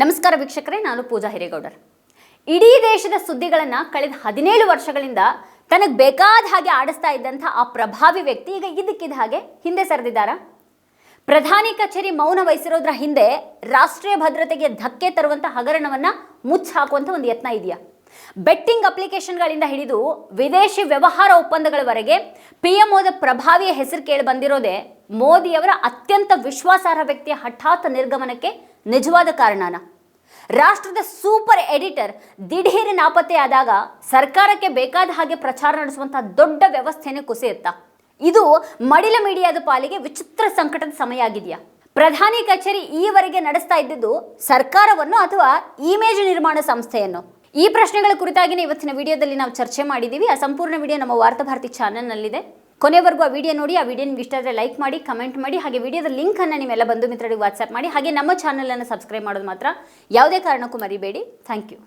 ನಮಸ್ಕಾರ ವೀಕ್ಷಕರೇ, ನಾನು ಪೂಜಾ ಹಿರೇಗೌಡರ್. ಇಡೀ ದೇಶದ ಸುದ್ದಿಗಳನ್ನು ಕಳೆದ ಹದಿನೇಳು ವರ್ಷಗಳಿಂದ ತನಗೆ ಬೇಕಾದ ಹಾಗೆ ಆಡಿಸ್ತಾ ಇದ್ದಂಥ ಆ ಪ್ರಭಾವಿ ವ್ಯಕ್ತಿ ಈಗ ಇದಕ್ಕಿದ ಹಾಗೆ ಹಿಂದೆ ಸರಿದಿದ್ದಾರಾ? ಪ್ರಧಾನಿ ಕಚೇರಿ ಮೌನ ವಹಿಸಿರೋದ್ರ ಹಿಂದೆ ರಾಷ್ಟ್ರೀಯ ಭದ್ರತೆಗೆ ಧಕ್ಕೆ ತರುವಂಥ ಹಗರಣವನ್ನ ಮುಚ್ಚ ಹಾಕುವಂಥ ಒಂದು ಯತ್ನ ಇದೆಯಾ? ಬೆಟ್ಟಿಂಗ್ ಅಪ್ಲಿಕೇಶನ್ಗಳಿಂದ ಹಿಡಿದು ವಿದೇಶಿ ವ್ಯವಹಾರ ಒಪ್ಪಂದಗಳವರೆಗೆ ಪಿ ಎಂ ಓದ ಪ್ರಭಾವಿಯ ಹೆಸರು ಕೇಳಿ ಬಂದಿರೋದೇ ಮೋದಿಯವರ ಅತ್ಯಂತ ವಿಶ್ವಾಸಾರ್ಹ ವ್ಯಕ್ತಿಯ ಹಠಾತ್ ನಿರ್ಗಮನಕ್ಕೆ ನಿಜವಾದ ಕಾರಣನ. ರಾಷ್ಟ್ರದ ಸೂಪರ್ ಎಡಿಟರ್ ದಿಢೀರ್ ನಾಪತ್ತೆಯಾದಾಗ ಸರ್ಕಾರಕ್ಕೆ ಬೇಕಾದ ಹಾಗೆ ಪ್ರಚಾರ ನಡೆಸುವಂತಹ ದೊಡ್ಡ ವ್ಯವಸ್ಥೆಯನ್ನು ಕುಸಿಯುತ್ತಾ. ಇದು ಮಡಿಲ ಮೀಡಿಯಾದ ಪಾಲಿಗೆ ವಿಚಿತ್ರ ಸಂಕಟದ ಸಮಯ ಆಗಿದೆಯಾ ಪ್ರಧಾನಿ ಕಚೇರಿ ಈವರೆಗೆ ನಡೆಸ್ತಾ ಇದ್ದಿದ್ದು ಸರ್ಕಾರವನ್ನು ಅಥವಾ ಇಮೇಜ್ ನಿರ್ಮಾಣ ಸಂಸ್ಥೆಯನ್ನು? ಈ ಪ್ರಶ್ನೆಗಳ ಕುರಿತಾಗಿನೇ ಇವತ್ತಿನ ವಿಡಿಯೋದಲ್ಲಿ ನಾವು ಚರ್ಚೆ ಮಾಡಿದ್ದೀವಿ. ಆ ಸಂಪೂರ್ಣ ವಿಡಿಯೋ ನಮ್ಮ ವಾರ್ತಾಭಾರತಿ ಚಾನಲ್ನಲ್ಲಿದೆ. ಕೊನೆವರೆಗೂ ಆ ವಿಡಿಯೋ ನೋಡಿ, ಆ ವಿಡಿಯೋ ನಿಮ್ಗೆ ಲೈಕ್ ಮಾಡಿ, ಕಮೆಂಟ್ ಮಾಡಿ, ಹಾಗೆ ವಿಡಿಯೋದ ಲಿಂಕನ್ನು ನಿಮ್ಮೆಲ್ಲ ಬಂಧು ಮಿತ್ರರಿಗೆ ವಾಟ್ಸಪ್ ಮಾಡಿ, ಹಾಗೆ ನಮ್ಮ ಚಾನಲನ್ನು ಸಬ್ಸ್ಕ್ರೈಬ್ ಮಾಡೋದು ಮಾತ್ರ ಯಾವುದೇ ಕಾರಣಕ್ಕೂ ಮರಿಬೇಡಿ. Thank you.